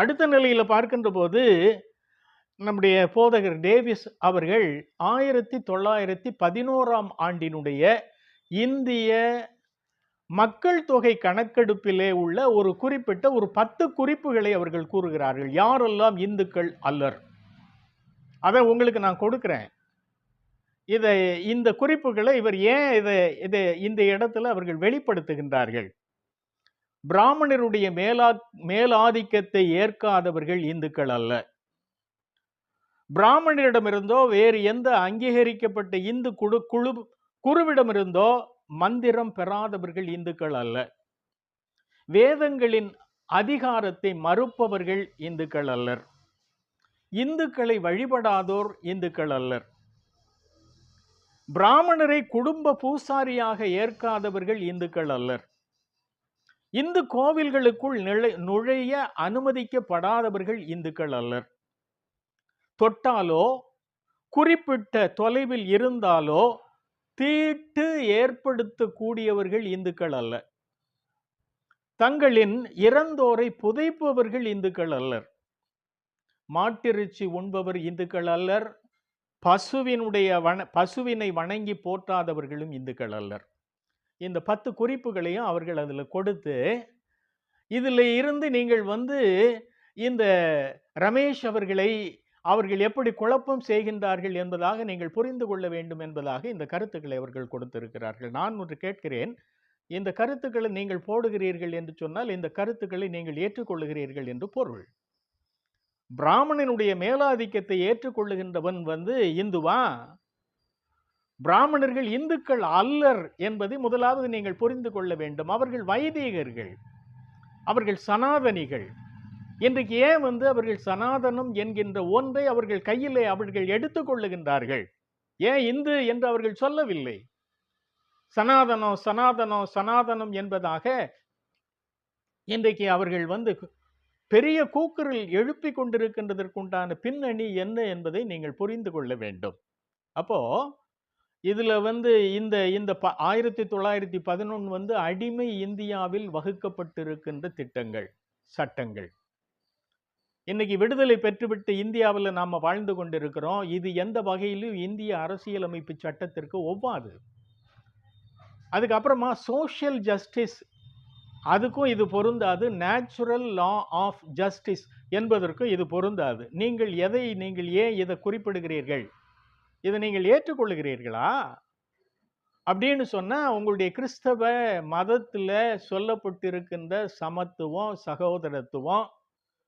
அடுத்த நிலையில் பார்க்கின்ற போது நம்முடைய போதகர் டேவிஸ் அவர்கள் ஆயிரத்தி தொள்ளாயிரத்தி பதினோராம் ஆண்டினுடைய இந்திய மக்கள் தொகை கணக்கெடுப்பிலே உள்ள ஒரு குறிப்பிட்ட ஒரு பத்து குறிப்புகளை அவர்கள் கூறுகிறார்கள். யாரெல்லாம் இந்துக்கள் அல்லர்? அதை உங்களுக்கு நான் கொடுக்குறேன். இதை இந்த குறிப்புகளை இவர் ஏன் இதை இதை இந்த இடத்துல அவர்கள் வெளிப்படுத்துகின்றார்கள்? பிராமணருடைய மேலா மேலாதிக்கத்தை ஏற்காதவர்கள் இந்துக்கள் அல்ல. பிராமணரிடமிருந்தோ வேறு எந்த அங்கீகரிக்கப்பட்ட இந்து குழு குழு குருவிடமிருந்தோ மந்திரம் பெறாதவர்கள் இந்துக்கள் அல்ல. வேதங்களின் அதிகாரத்தை மறுப்பவர்கள் இந்துக்கள் அல்லர். இந்துக்களை வழிபடாதோர் இந்துக்கள் அல்லர். பிராமணரை குடும்ப பூசாரியாக ஏற்காதவர்கள் இந்துக்கள் அல்லர். இந்து கோவில்களுக்குள் நிலை நுழைய அனுமதிக்கப்படாதவர்கள் இந்துக்கள் அல்லர். தொட்டாலோ குறிப்பிட்ட தொலைவில் இருந்தாலோ தீட்டு ஏற்படுத்தக்கூடியவர்கள் இந்துக்கள் அல்ல. தங்களின் இறந்தோரை புதைப்பவர்கள் இந்துக்கள் அல்லர். மாட்டிறைச்சி உண்பவர் இந்துக்கள் அல்லர். பசுவினுடைய வன பசுவினை வணங்கி போற்றாதவர்களும் இந்துக்கள் அல்லர். இந்த பத்து குறிப்புகளையும் அவர்கள் அதில் கொடுத்து இதில் இருந்து நீங்கள் வந்து இந்த ரமேஷ் அவர்களை அவர்கள் எப்படி குழப்பம் செய்கின்றார்கள் என்பதாக நீங்கள் புரிந்து கொள்ள வேண்டும் என்பதாக இந்த கருத்துக்களை அவர்கள் கொடுத்திருக்கிறார்கள். நான் ஒன்று கேட்கிறேன் இந்த கருத்துக்களை நீங்கள் போடுகிறீர்கள் என்று சொன்னால் இந்த கருத்துக்களை நீங்கள் ஏற்றுக்கொள்ளுகிறீர்கள் என்று பொருள். பிராமணனுடைய மேலாதிக்கத்தை ஏற்றுக்கொள்ளுகின்றவன் வந்து இந்துவா? பிராமணர்கள் இந்துக்கள் அல்லர் என்பதை முதலாவது நீங்கள் புரிந்து கொள்ள வேண்டும். அவர்கள் வைதீகர்கள். அவர்கள் சனாதனிகள். இன்றைக்கு ஏன் வந்து அவர்கள் சனாதனம் என்கின்ற ஒன்றை அவர்கள் கையிலே அவர்கள் எடுத்துக்கொள்ளுகின்றார்கள் ஏன் இந்து என்று அவர்கள் சொல்லவில்லை? சனாதனம் சனாதனம் சனாதனம் என்பதாக இன்றைக்கு அவர்கள் வந்து பெரிய கூக்குரல் எழுப்பி கொண்டிருக்கின்றதற்குண்டான பின்னணி என்ன என்பதை நீங்கள் புரிந்து கொள்ள வேண்டும். அப்போ இதில் வந்து இந்த இந்த ப ஆயிரத்தி தொள்ளாயிரத்தி பதினொன்று வந்து அடிமை இந்தியாவில் வகுக்கப்பட்டிருக்கின்ற திட்டங்கள் சட்டங்கள். இன்னைக்கு விடுதலை பெற்றுவிட்டு இந்தியாவில் நாம் வாழ்ந்து கொண்டிருக்கிறோம். இது எந்த வகையிலும் இந்திய அரசியலமைப்பு சட்டத்திற்கு ஒவ்வாது. அதுக்கப்புறமா சோஷியல் ஜஸ்டிஸ் அதுக்கும் இது பொருந்தாது. நேச்சுரல் லா ஆஃப் ஜஸ்டிஸ் என்பதற்கும் இது பொருந்தாது. நீங்கள் எதை நீங்கள் ஏன் இதை குறிப்பிடுகிறீர்கள்? இதை நீங்கள் ஏற்றுக்கொள்கிறீர்களா அப்படின்னு சொன்னால் உங்களுடைய கிறிஸ்தவ மதத்தில் சொல்லப்பட்டிருக்கின்ற சமத்துவம் சகோதரத்துவம்